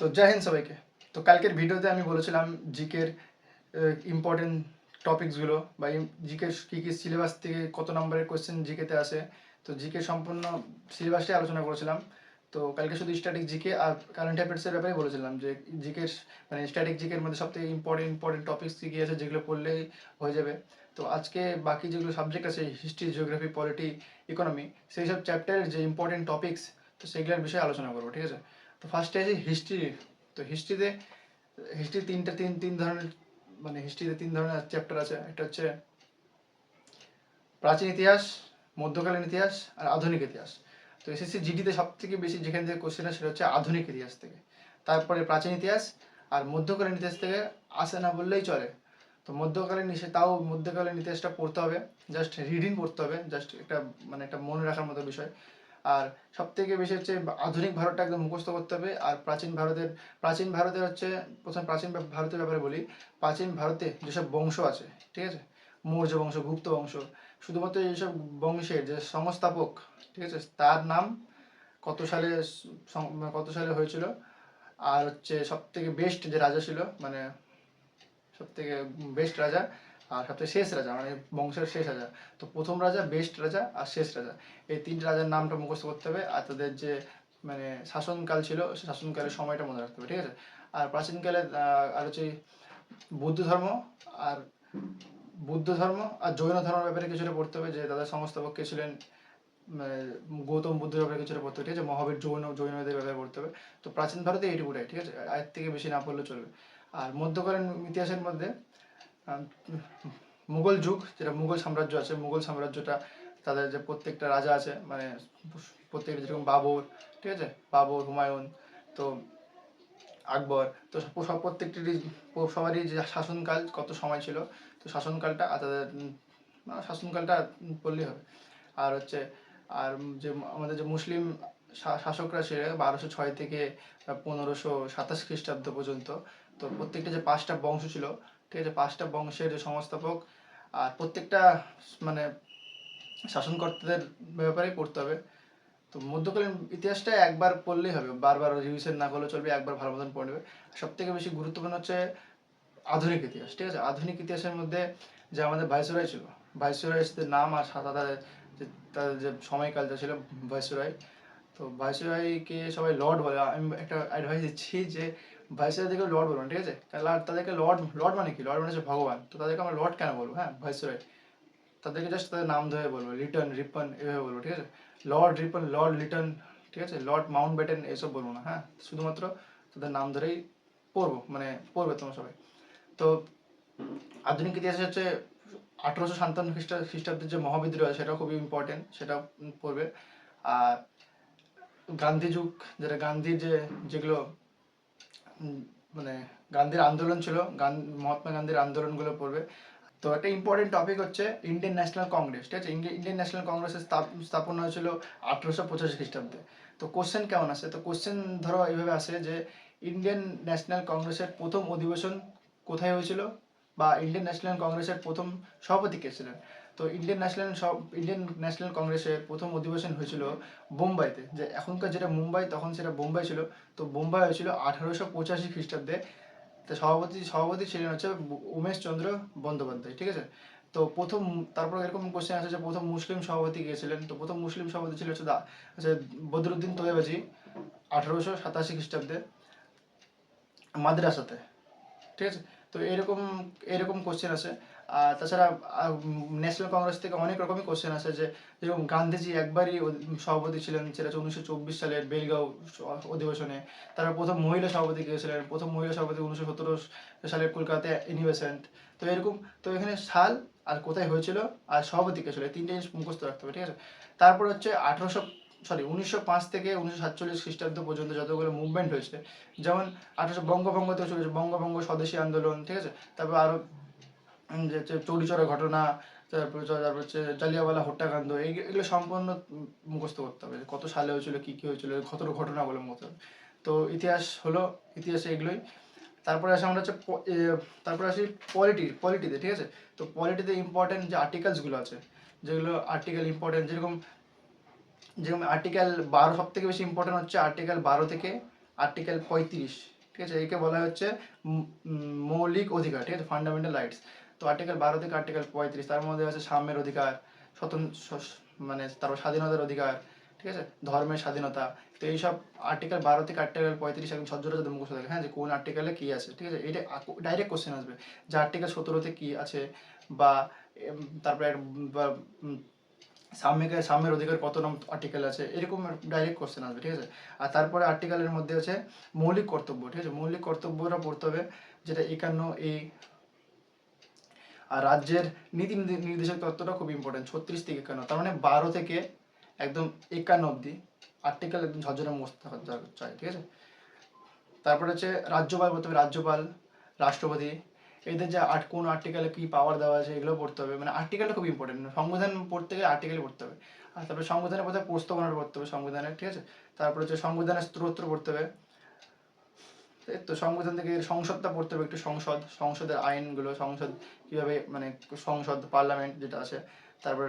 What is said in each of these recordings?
তো জয় হিন্দ সবাইকে। তো কালকের ভিডিওতে আমি বলেছিলাম জিকের ইম্পর্টেন্ট টপিকসগুলো বা জিকে কী কী সিলেবাস থেকে কত নম্বরের কোয়েশ্চেন জিকেতে আসে। তো জিকে সম্পূর্ণ সিলেবাসটাই আলোচনা করেছিলাম। তো কালকে শুধু স্ট্যাটিক জিকে আর কারেন্ট অ্যাফেয়ার্সের ব্যাপারে বলেছিলাম যে জিকে মানে স্ট্যাটিক জিকের মধ্যে সবথেকে ইম্পর্টেন্ট ইম্পর্টেন্ট টপিকস কী কী আছে যেগুলো পড়লেই হয়ে যাবে। তো আজকে বাকি যেগুলো সাবজেক্ট আছে হিস্ট্রি জিওগ্রাফি পলিটি ইকোনমি সেই সব চ্যাপ্টারের যে ইম্পর্টেন্ট টপিকস তো সেগুলোর বিষয়ে আলোচনা করব, ঠিক আছে? তো ফার্স্টে আছে হিস্ট্রি তো হিস্ট্রিতে হিস্ট্রি তিনটা, তিন তিন ধরনের মানে হিস্ট্রিতে তিন ধরনের চ্যাপ্টার আছে। একটা হচ্ছে প্রাচীন ইতিহাস, মধ্যকালীন ইতিহাস আর আধুনিক ইতিহাস। তো এসএসসি জিডিতে সব থেকে বেশি যেখান থেকে কোশ্চেন আসে সেটা হচ্ছে আধুনিক ইতিহাস থেকে। তারপরে প্রাচীন ইতিহাস আর মধ্যকালীন ইতিহাস থেকে আসে না বললেই চলে। তো মধ্যকালীন এসে তাও মধ্যকালীন ইতিহাসটা পড়তে হবে। জাস্ট রিডিং পড়তে হবে। জাস্ট একটা মানে একটা মনে রাখার মতো বিষয়। আর সব থেকে বেশি হচ্ছে আধুনিক ভারতটা একদম মুখস্থ করতে হবে। আর প্রাচীন ভারতের প্রাচীন ভারতের হচ্ছে, প্রথম প্রাচীন ভারতের ব্যাপারে বলি। প্রাচীন ভারতে যেসব বংশ আছে, ঠিক আছে? মৌর্য বংশ, গুপ্ত বংশ, শুধুমাত্র যেসব বংশের যে সংস্থাপক, ঠিক আছে? তার নাম কত সালে কত সালে হয়েছিল? আর হচ্ছে সব থেকে বেস্ট যে রাজা ছিল মানে সব থেকে বেস্ট রাজা আর সবচেয়ে শেষ রাজা মানে বংশের শেষ রাজা। তো প্রথম রাজা বেস্ট রাজা আর শেষ রাজা। এই তিনটে রাজার নামটা মুখস্থ করতে হবে। আর তাদের যে মানে শাসনকাল ছিল, সে শাসনকালের সময়টা মনে রাখতে হবে, ঠিক আছে? আর প্রাচীনকালে আর হচ্ছে বৌদ্ধ ধর্ম আর বুদ্ধ ধর্ম আর জৈন ধর্মের ব্যাপারে কিছুটা পড়তে হবে, যে তাদের সংস্থাপক কে ছিলেন মানে গৌতম বুদ্ধের ব্যাপারে কিছুটা পড়তে হবে, ঠিক আছে? মহাবীর জৈন, জৈনদের ব্যাপারে পড়তে হবে। তো প্রাচীন ভারতে এইটুকুটাই, ঠিক আছে? এর থেকে বেশি না পড়লে চলবে। আর মধ্যকালীন ইতিহাসের মধ্যে মুঘল যুগ, যেটা মুঘল সাম্রাজ্য আছে, মুঘল সাম্রাজ্যটা তাদের যে প্রত্যেকটা রাজা আছে মানে প্রত্যেকটা যেরকম বাবর, ঠিক আছে? বাবর, হুমায়ুন, তো আকবর, তো সব প্রত্যেকটিরই সবারই যে শাসনকাল কত সময় ছিল, তো শাসনকালটা আর তাদের শাসনকালটা বললেই হবে। আর হচ্ছে, আর যে আমাদের যে মুসলিম শাসকরা ছিল, বারোশো ছয় থেকে পনেরোশো সাতাশ খ্রিস্টাব্দ পর্যন্ত, তো প্রত্যেকটা যে পাঁচটা বংশ ছিল ঠিক আছে পাঁচটা বংশের সংস্থাপক, আর প্রত্যেকটা মানে শাসনকর্তাদের ব্যাপারেই পড়তে হবে। তো মধ্যকালীন ইতিহাসটা একবার পড়লেই হবে। বারবার রিভিশন না করলে চলবে, একবার ভালো মতন পড়ে নেবে। সব থেকে বেশি গুরুত্বপূর্ণ হচ্ছে আধুনিক ইতিহাস, ঠিক আছে? আধুনিক ইতিহাসের মধ্যে যে আমাদের ভাইসরয় ছিল ভাইসরয়ের নাম আর সাথে তাদের যে তাদের যে সময়কালটা ছিল, ভাইসরয়। তো ভাইসরয়কে সবাই লর্ড বলে। আমি একটা অ্যাডভাইস দিচ্ছি যে ভাইসরয়দেরকে লর্ড বলব না, ঠিক আছে? তাহলে তাদেরকে লর্ড লর্ড মানে কি? লর্ড মানে হচ্ছে ভগবান। তো তাদেরকে আমরা লর্ড কেন বলব? হ্যাঁ ভাইসরয়। তাদেরকে জাস্ট তাদের নাম ধরে বলব রিটার্ন রিপন এভাবে বলব ঠিক আছে? লর্ড রিপন লর্ড লিটন ঠিক আছে? লর্ড মাউন্ট ব্যাটেন এসব বলব না হ্যাঁ? শুধুমাত্র তাদের নাম ধরেই পড়ব মানে পড়বে তোমরা সবাই। তো আধুনিক ইতিহাসে হচ্ছে আঠারোশো সাতান্ন খ্রিস্টা খ্রিস্টাব্দের যে মহাবিদ্রোহ সেটাও খুবই ইম্পর্টেন্ট সেটা পড়বে। আর গান্ধী যুগ যেটা গান্ধীর যে যেগুলো মানে গান্ধীর আন্দোলন ছিল, গান, মহাত্মা গান্ধীর আন্দোলনগুলো পড়বে। তো একটা ইম্পর্টেন্ট টপিক হচ্ছে ইন্ডিয়ান ন্যাশনাল কংগ্রেস ঠিক আছে? ইন্ডি- ইন্ডিয়ান ন্যাশনাল কংগ্রেসের স্থাপ- স্থাপনা হয়েছিল আঠারোশো পঁচাশি খ্রিস্টাব্দে। তো কোশ্চেন কেমন আসে? তো কোশ্চেন ধরো এইভাবে আসে যে ইন্ডিয়ান ন্যাশনাল কংগ্রেসের প্রথম অধিবেশন কোথায় হয়েছিল? বা ইন্ডিয়ান ন্যাশনাল কংগ্রেসের প্রথম সভাপতি কে ছিলেন? তো ইন্ডিয়ান ন্যাশনাল সব, ইন্ডিয়ান ন্যাশনাল কংগ্রেসের প্রথম অধিবেশন হয়েছিল বোম্বাইতে। যে এখনকার যেটা মুম্বাই, তখন সেটা বোম্বাই ছিল। তো বোম্বাই হয়েছিল আঠারোশো পঁচাশি খ্রিস্টাব্দে। তো সভাপতি সভাপতি ছিলেন হচ্ছে উমেশ চন্দ্র বন্দ্যোপাধ্যায়, ঠিক আছে? তো প্রথম, তারপর এরকম কোশ্চেন আছে যে প্রথম মুসলিম সভাপতি গিয়েছিলেন তো প্রথম মুসলিম সভাপতি ছিল হচ্ছে দা, হচ্ছে বদরুদ্দিন তৈবাজি আঠারোশো সাতাশি খ্রিস্টাব্দে মাদ্রাসাতে, ঠিক আছে? তো এরকম এরকম কোশ্চেন আছে তাছাড়া ন্যাশনাল কংগ্রেস থেকে অনেক রকমই কোশ্চেন আছে যে, যেরকম গান্ধীজি একবারই সভাপতি ছিলেন সেটা হচ্ছে উনিশশো চব্বিশ সালের বেলগাঁও অধিবেশনে। তারপর প্রথম মহিলা সভাপতি কে ছিলেন প্রথম মহিলা সভাপতি উনিশশো সতেরো সালের কলকাতায় ইউনিভার্সেন্ট তো এরকম, তো এখানে সাল আর কোথায় হয়েছিল? আর সভাপতি কে ছিল? তিনটে জিনিস মুখস্থ রাখতে হবে, ঠিক আছে? তারপর হচ্ছে আঠারোশো সরি উনিশশো পাঁচ থেকে উনিশশো সাতচল্লিশ খ্রিস্টাব্দ পর্যন্ত যতগুলো মুভমেন্ট হয়েছে, যেমন আঠারোশো বঙ্গভঙ্গতে চলেছে বঙ্গভঙ্গ স্বদেশী আন্দোলন, ঠিক আছে? তারপর আরও উম যে চৌরিচৌরা ঘটনা, তারপর তারপর হচ্ছে জালিয়াওয়ালা হত্যাকাণ্ড এগুলো সম্পূর্ণ মুখস্থ করতে হবে কত সালে হয়েছিল, কি কি হয়েছিল, কত ঘটনাগুলো মুখস্থ। তো ইতিহাস হলো, ইতিহাসে এগুলোই। তারপরে আসে আমরা হচ্ছে তারপরে আসি পলিটি পলিটিতে ঠিক আছে? তো পলিটিতে ইম্পর্টেন্ট যে আর্টিকেলসগুলো আছে, যেগুলো আর্টিকেল ইম্পর্টেন্ট যেরকম যেরকম আর্টিকেল বারো সব থেকে বেশি ইম্পর্টেন্ট হচ্ছে আর্টিকেল বারো থেকে আর্টিকেল পঁয়ত্রিশ, ঠিক আছে? একে বলা হচ্ছে মৌলিক অধিকার, ঠিক আছে? ফান্ডামেন্টাল রাইটস তো আর্টিকেল বারো থেকে আর্টিকেল পঁয়ত্রিশ তার মধ্যে আছে সাম্যের অধিকার স্বতন্ত্র মানে তারপর স্বাধীনতার অধিকার ঠিক আছে? ধর্মের স্বাধীনতা তো এইসব আর্টিকেল বারো থেকে আর্টিকেল পঁয়ত্রিশ একদম সজ্জরা যাতে মুখস্থ থাকে হ্যাঁ? যে কোন আর্টিকেলে কী আছে ঠিক আছে? এটা ডাইরেক্ট কোশ্চেন আসবে। যে আর্টিকেল সতেরোতে কী আছে বা তারপরে এক- বা, উম, সাম্যকে সাম্যের অধিকার কত নাম আর্টিকেল আছে এরকম ডাইরেক্ট কোশ্চেন আসবে ঠিক আছে? আর তারপরে আর্টিকেলের মধ্যে আছে মৌলিক কর্তব্য ঠিক আছে? মৌলিক কর্তব্যটা পড়তে হবে যেটা একান্ন এ আর রাজ্যের নীতি নির্দে- নির্দেশক তত্ত্বটা খুব ইম্পর্টেন্ট ছত্রিশ থেকে একান্ন। তার মানে বারো থেকে একদম একান্ন অব্দি আর্টিকেল একদম ঝরঝরে মস্ত চাই, ঠিক আছে? তারপরে হচ্ছে রাজ্যপাল হবে, রাজ্যপাল, রাষ্ট্রপতি, এদের যে আট কোন আর্টিকেলে কি পাওয়ার দেওয়া আছে এগুলো পড়তে হবে। মানে আর্টিকেলটা খুব ইম্পর্টেন্ট সংবিধান পড়তে গেলে আর্টিকেল পড়তে হবে। আর তারপরে সংবিধানের পথে প্রস্তাবনা পড়তে হবে সংবিধানের, ঠিক আছে? তারপরে হচ্ছে সংবিধানের স্ত্রোত্র পড়তে হবে। তো সংবিধান থেকে সংসদটা পড়তে হবে, একটু সংসদ, সংসদের আইনগুলো, সংসদ কীভাবে মানে সংসদ, পার্লামেন্ট যেটা আছে, তারপরে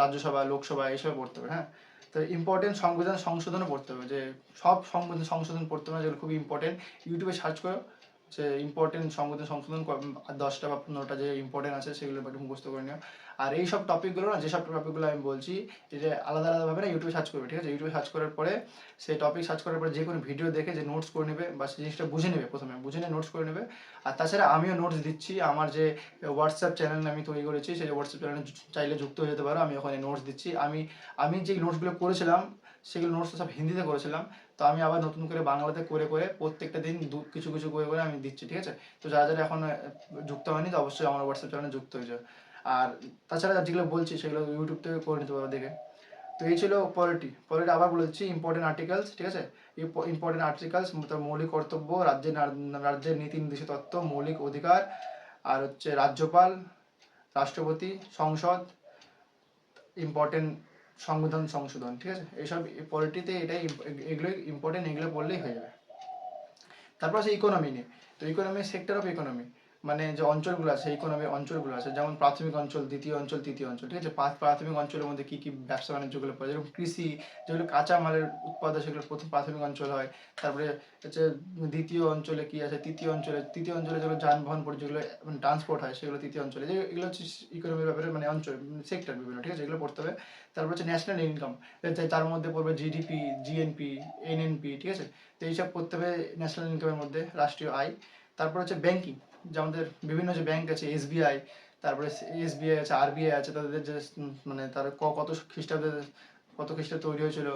রাজ্যসভা, লোকসভা এইসব পড়তে হবে হ্যাঁ? তো ইম্পর্টেন্ট সংবিধান সংশোধনও পড়তে হবে, যে সব সংবিধান সংশোধন পড়তে হবে যেগুলো খুব ইম্পর্টেন্ট ইউটিউবে সার্চ করো যে ইম্পর্টেন্ট সংবিধান সংশোধন দশটা বা পনেরোটা যে ইম্পর্টেন্ট আছে সেগুলো একটু মুখস্থ করে নিও। আর এই সব টপিকগুলো না, যেসব টপিকগুলো আমি বলছি, এটা আলাদা আলাদাভাবে না ইউটিউবে সার্চ করবে, ঠিক আছে? ইউটিউবে সার্চ করার পরে, সেই টপিক সার্চ করার পরে যে কোনো ভিডিও দেখে যে নোটস করে নেবে বা সেই জিনিসটা বুঝে নেবে প্রথমে। বুঝে নিয়ে নোটস করে নেবে। আর তাছাড়া আমিও নোটস দিচ্ছি। আমার যে হোয়াটসঅ্যাপ চ্যানেল আমি তৈরি করেছি, সেই হোয়াটসঅ্যাপ চ্যানেলে চাইলে যুক্ত হয়ে যেতে পারো। আমি ওখানে নোটস দিচ্ছি। আমি আমি যে নোটসগুলো করেছিলাম, সেগুলো নোটস সব হিন্দিতে করেছিলাম। তো আমি আবার নতুন করে বাংলাতে করে করে প্রত্যেকটা দিন কিছু কিছু করে করে আমি দিচ্ছি, ঠিক আছে? তো যারা যারা এখন যুক্ত হয়নি, তো অবশ্যই আমার হোয়াটসঅ্যাপ চ্যানেলে যুক্ত হয়ে আর তাছাড়া যেগুলো বলছি সেগুলো ইউটিউব থেকে করে নিতে পারো দেখে। তো এই ছিল পলিটি পলিটি আবার বলে দিচ্ছি ইম্পর্টেন্ট আর্টিকেলস ঠিক আছে? ইম্পর্টেন্ট আর্টিকেলস তার মৌলিক কর্তব্য, রাজ্যের রাজ্যের নীতি নির্দেশিত তত্ত্ব, মৌলিক অধিকার, আর হচ্ছে রাজ্যপাল, রাষ্ট্রপতি, সংসদ ইম্পর্টেন্ট সংবিধান সংশোধন, ঠিক আছে? এইসব পলিটিতে এটাই এগুলো ইম্পর্টেন্ট এগুলো পড়লেই হয়ে যাবে। তারপর আছে ইকোনমি নিয়ে। তো ইকোনমি সেক্টর অফ ইকোনমি মানে যে অঞ্চলগুলো আছে ইকোনমি অঞ্চলগুলো আছে, যেমন প্রাথমিক অঞ্চল, দ্বিতীয় অঞ্চল, তৃতীয় অঞ্চল, ঠিক আছে? প্রাথমিক অঞ্চলের মধ্যে কি কি ব্যবসা বাণিজ্যগুলো পড়ে যেরকম কৃষি, যেগুলো কাঁচা মালের উৎপাদন, সেগুলো প্রথম প্রাথমিক অঞ্চল হয়। তারপরে হচ্ছে দ্বিতীয় অঞ্চলে কি আছে? তৃতীয় অঞ্চলে তৃতীয় অঞ্চলে যেগুলো যানবাহন পড়ে যেগুলো মানে ট্রান্সপোর্ট হয়, সেগুলো তৃতীয় অঞ্চলে। যে এগুলো হচ্ছে ইকোনমির ব্যাপারে মানে অঞ্চল সেক্টর বিভিন্ন, ঠিক আছে? এগুলো পড়তে হবে। তারপর হচ্ছে ন্যাশনাল ইনকাম তার মধ্যে পড়বে জিডিপি জিএনপি এনএনপি ঠিক আছে? তো এইসব পড়তে হবে ন্যাশনাল ইনকামের মধ্যে, রাষ্ট্রীয় আয়। তারপর হচ্ছে ব্যাংকিং যে আমাদের বিভিন্ন যে ব্যাংক আছে এসবিআই তারপরে এসবিআই আছে আরবিআই আছে, তাদের যে মানে তার কত খ্রিস্টাব্দে কত খ্রিস্টাব্দে তৈরি হয়েছিল,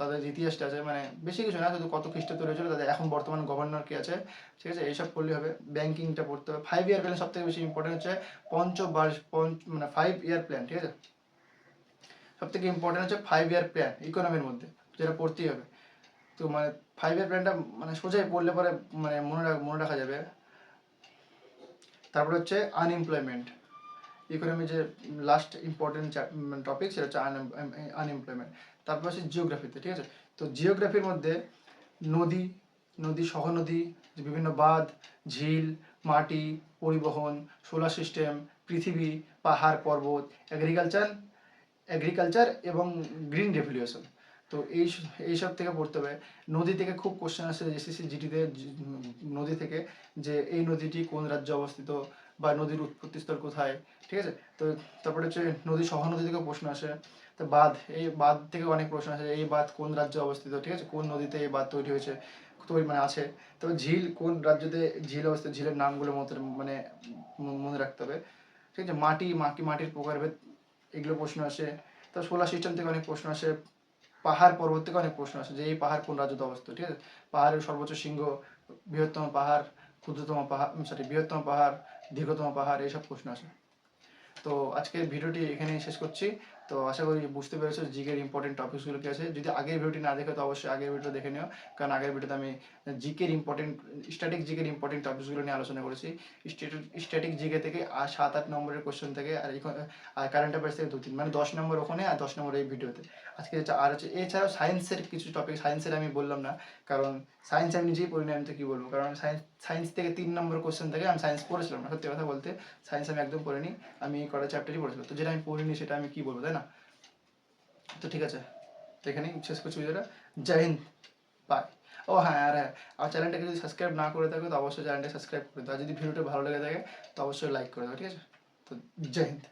তাদের ইতিহাসটা আছে মানে বেশি কিছু না, শুধু কত খ্রিস্টাব্দে তৈরি হয়েছিল, তাদের এখন বর্তমান গভর্নর কি আছে, ঠিক আছে? এইসব করলেই হবে ব্যাংকিংটা পড়তে হবে। ফাইভ ইয়ার প্ল্যান সব থেকে বেশি ইম্পর্টেন্ট হচ্ছে, পঞ্চবার্ষ, পঞ্চ মানে ফাইভ ইয়ার প্ল্যান ঠিক আছে? সব থেকে ইম্পর্টেন্ট হচ্ছে ফাইভ ইয়ার প্ল্যান ইকোনমির মধ্যে, যেটা পড়তেই হবে। তো মানে ফাইভ ইয়ার প্ল্যানটা মানে সোজাই পড়লে পরে মানে মনে রাখ, মনে রাখা যাবে। তারপর হচ্ছে আনএমপ্লয়মেন্ট ইকোনমি যে লাস্ট ইম্পর্টেন্ট টপিক সেটা হচ্ছে আনএমপ্লয়মেন্ট তারপর হচ্ছে জিওগ্রাফিতে ঠিক আছে? তো জিওগ্রাফির মধ্যে নদী নদী, সহনদী বিভিন্ন বাঁধ, ঝিল, মাটি, পরিবহন সোলার সিস্টেম পৃথিবী, পাহাড়, পর্বত এগ্রিকালচার এগ্রিকালচার এবং গ্রিন রেভলিউশন তো এই এইসব থেকে পড়তে হবে। নদী থেকে খুব কোশ্চেন আসে এসএসসি জিটিতে নদী থেকে যে এই নদীটি কোন রাজ্যে অবস্থিত বা নদীর উৎপত্তিস্থল কোথায়, ঠিক আছে? তো তারপরে হচ্ছে নদী সহনদী থেকে প্রশ্ন আসে। তো বাঁধ, এই বাঁধ থেকে অনেক প্রশ্ন আসে এই বাঁধ কোন রাজ্যে অবস্থিত, ঠিক আছে? কোন নদীতে এই বাঁধ তৈরি হয়েছে, তৈরি মানে আছে। তো ঝিল কোন রাজ্যতে ঝিল অবস্থিত, ঝিলের নামগুলো মতো মানে মনে রাখতে হবে। ঠিক আছে? মাটি মাটি, মাটির প্রকারভেদ, এগুলো প্রশ্ন আসে। তো সোলার সিস্টেম থেকে অনেক প্রশ্ন আসে। পাহাড় পর্বত থেকে অনেক প্রশ্ন আসে, যে এই পাহাড় কোন রাজ্যতে অবস্থিত? ঠিক আছে? পাহাড়ের সর্বোচ্চ শৃঙ্গ, বৃহত্তম পাহাড়, ক্ষুদ্রতম পাহাড় সরি বৃহত্তম পাহাড়, দীর্ঘতম পাহাড়, এইসব প্রশ্ন আসে। তো আজকের ভিডিওটি এখানেই শেষ করছি। তো আশা করি বুঝতে পেরেছ জিকের ইম্পর্টেন্ট টপিকসগুলো কি আছে। যদি আগের ভিডিওটি না দেখে, তো অবশ্যই আগের ভিডিও দেখে নিও। কারণ আগের ভিডিওতে আমি জিকের ইম্পর্টেন্ট স্ট্যাটিক জিকের ইম্পর্টেন্ট টপিকসগুলো নিয়ে আলোচনা করেছি। স্ট্যাটিক জিকে থেকে আর সাত আট নম্বরের কোশ্চেন থেকে আর আর কারেন্ট অ্যাফেয়ার্স থেকে দু তিন মানে দশ নম্বর ওখানে আর দশ নম্বর এই ভিডিওতে আজকে আর হচ্ছে, এছাড়াও সায়েন্সের কিছু টপিক সায়েন্সের আমি বললাম না। কারণ সায়েন্স আমি নিজেই পড়িনি আমি তো কী বলব? কারণ সায়েন্স সায়েন্স থেকে তিন নম্বর কোশ্চেন থেকে, আমি সায়েন্স পড়েছিলাম না, সত্যি কথা বলতে। সায়েন্স আমি একদম পড়িনি, আমি কটা চ্যাপ্টারই পড়েছিলাম। তো যেটা আমি পড়িনি, সেটা আমি কী বলব, তাই না? তো ঠিক আছে, তো এখানেই শেষ করছি ভিডিওটা। জয় হিন্দ বাই ও হ্যাঁ আর হ্যাঁ আমার চ্যানেলটাকে যদি সাবস্ক্রাইব না করে থাকো, তো অবশ্যই চ্যানেলটা সাবস্ক্রাইব করে দাও। যদি ভিডিওটা ভালো লেগে থাকে, তো অবশ্যই লাইক করে দাও, ঠিক আছে? তো জয় হিন্দ।